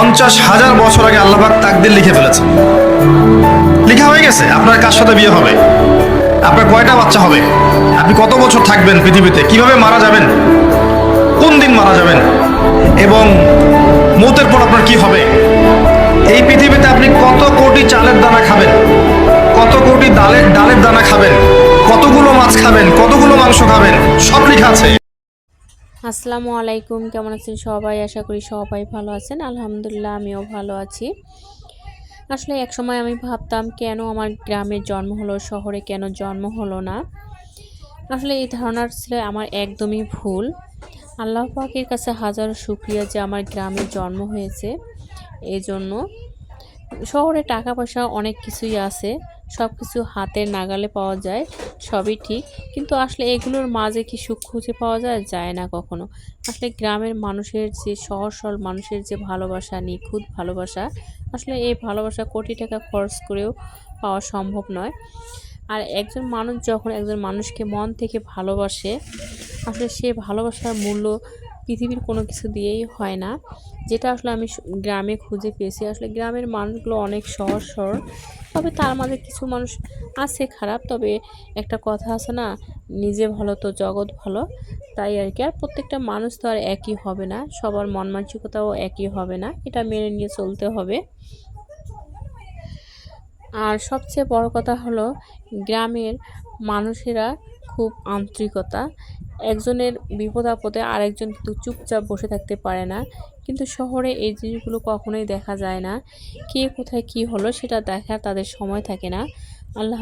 পঞ্চাশ হাজার বছর আগে আল্লাহবাক তাকদির লিখে ফেলেছে লিখা হয়ে গেছে, আপনার কার সাথে বিয়ে হবে? আপনার কয়টা বাচ্চা হবে? আপনি কত বছর থাকবেন পৃথিবীতে? কীভাবে মারা যাবেন? কোন দিন মারা যাবেন? এবং মৌতের পর আপনার কি হবে? এই পৃথিবীতে আপনি কত কোটি চালের দানা খাবেন? কত কোটি ডালের ডালের দানা খাবেন? কতগুলো মাছ খাবেন? কতগুলো মাংস খাবেন? সব লেখা আছে। আসসালামু আলাইকুম, কেমন আছেন সবাই? আশা করি সবাই ভালো আছেন। আলহামদুলিল্লাহ, আমিও ভালো আছি। আসলে এক সময় আমি ভাবতাম, কেন আমার গ্রামে জন্ম হলো, শহরে কেন জন্ম হলো না? আসলে এই ধারণার ছিল আমার একদমই ভুল। আল্লাহ পাকের কাছে হাজারো শুক্রিয়া যে আমার গ্রামে জন্ম হয়েছে। এই জন্য শহরে টাকা পয়সা অনেক কিছুই আছে। সব কিছু হাতের নাগালে পাওয়া যায়, সবই ঠিক। কিন্তু আসলে এগুলোর মাঝে কি সুখ খুঁজে পাওয়া যায়? যায় না কখনো। আসলে গ্রামের মানুষের যে সহজ সরল মানুষের যে ভালোবাসা, নিখুঁত ভালোবাসা, আসলে এই ভালোবাসা কোটি টাকা খরচ করেও পাওয়া সম্ভব নয়। আর একজন মানুষ যখন একজন মানুষকে মন থেকে ভালোবাসে, আসলে সে ভালোবাসার মূল্য পৃথিবীর কোনো কিছু দিয়েই হয় না। যেটা আসলে আমি গ্রামে খুঁজে পেয়েছি। আসলে গ্রামের মানুষগুলো অনেক সহজ সরল। তবে তার মাঝে কিছু মানুষ আছে খারাপ। তবে একটা কথা আছে না, নিজে ভালো তো জগৎ ভালো, তাই আর কি। আর প্রত্যেকটা মানুষ তো আর একই হবে না। সবার মন মানসিকতাও একই হবে না। এটা মেনে নিয়ে চলতে হবে। আর সবচেয়ে বড় কথা হলো, গ্রামের মানুষেরা খুব আন্তরিকতা। একজনের বিপদ আপদে আরেকজন কিন্তু চুপচাপ বসে থাকতে পারে না। কিন্তু শহরে এই জিনিসগুলো কখনোই দেখা যায় না। কে কোথায় কি হলো সেটা দেখার তাদের সময় থাকে না। আল্লাহ।